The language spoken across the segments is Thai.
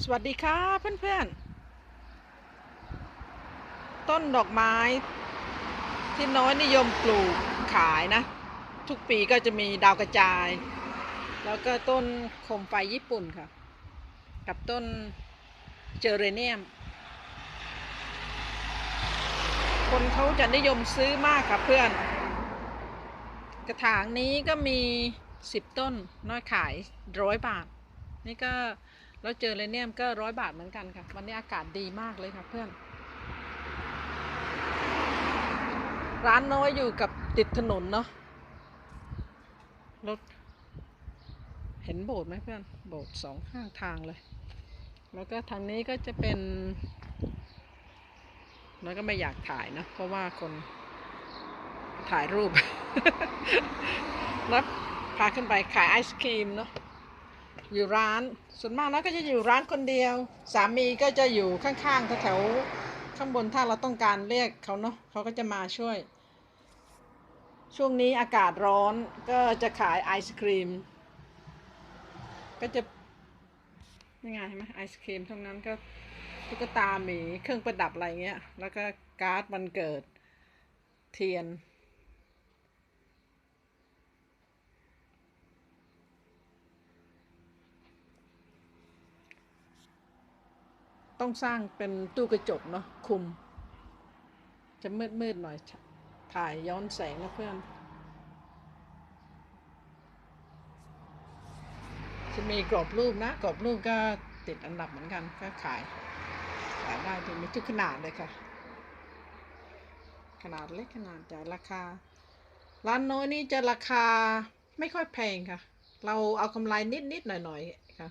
สวัสดีครับเพื่อนๆ ต้นดอกไม้ที่น้อยนิยมปลูกขายนะ ทุกปีก็จะมีดาวกระจาย แล้วก็ต้นโคมไฟญี่ปุ่นค่ะ กับต้นเจอเรเนียม คนเขาจะนิยมซื้อมากค่ะเพื่อน กระถางนี้ก็มีสิบต้นน้อยขายร้อยบาท นี่ก็ แล้วเจอเลเนียมก็ร้อยบาทเหมือนกันค่ะ วันนี้อากาศดีมากเลยค่ะเพื่อน ร้านน้อยอยู่กับติดถนนเนาะรถเห็นโบสถ์ไหมเพื่อน โบสถ์สองข้างทางเลย แล้วก็ทางนี้ก็จะเป็นน้อยก็ไม่อยากถ่ายเนะเพราะว่าคนถ่ายรูป แล้วพาขึ้นไปขายไอศครีมเนาะ อยู่ร้าน ส่วนมากน้อยก็จะอยู่ร้านคนเดียว สามีก็จะอยู่ข้างๆแถวๆข้างบนถ้าเราต้องการเรียกเขาเนาะเขาก็จะมาช่วย ช่วงนี้อากาศร้อนก็จะขายไอศครีม ก็จะยังไงเห็นไหมไอศครีมทั้งนั้นก็ตุ๊กตาหมีเครื่องประดับอะไรเงี้ย แล้วก็การ์ดวันเกิดเทียน ต้องสร้างเป็นตู้กระจกเนาะคุม จะมืดมืดๆหน่อย ถ่ายย้อนแสงนะเพื่อน จะมีกรอบรูปนะ กรอบรูปก็ติดอันดับเหมือนกันก็ขาย ขายได้ถึงมีทุกขนาดเลยค่ะ ขนาดเล็กขนาดใหญ่ราคา ร้านน้อยนี่จะราคาไม่ค่อยแพงค่ะ เราเอากำไรนิดๆหน่อยๆค่ะ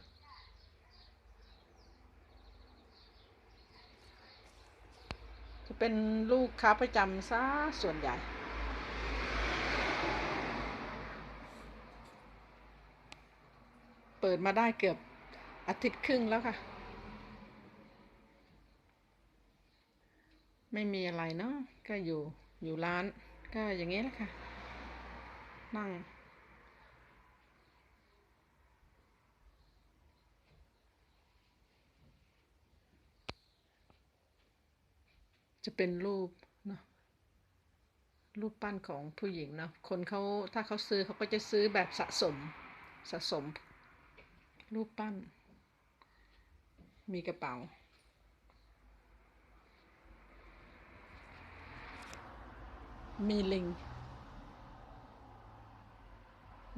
จะ เป็นลูกค้าประจำซะส่วนใหญ่เปิดมาได้เกือบอาทิตย์ครึ่งแล้วค่ะ ไม่มีอะไรเนาะก็อยู่อยู่ร้านก็อย่างนี้แหละค่ะ นั่ง จะเป็นรูปเนาะรูปปั้นของผู้หญิงเนาะคนเขาถ้าเขาซื้อเขาก็จะซื้อแบบสะสมสะสม รูปปั้น มีกระเป๋า มีลิง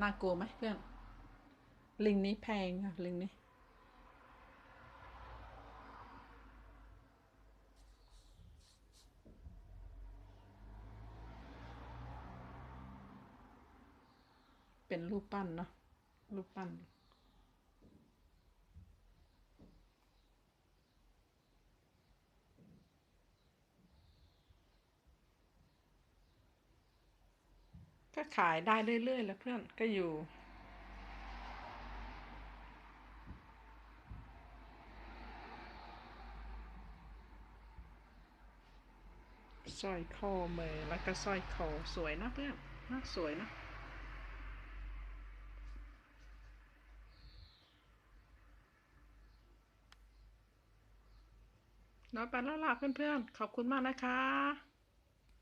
น่ากลัวไหมเพื่อนลิงนี้แพงค่ะลิงนี้ เป็นรูปปั้นเนาะรูปปั้น ก็ขายได้เรื่อยๆแล้วเพื่อนก็อยู่สร้อยคอเมอแล้วก็สร้อยคอสวยนะเพื่อนนะสวยนะ น้อยไปแล้วล่ะเพื่อนๆ ขอบคุณมากนะคะ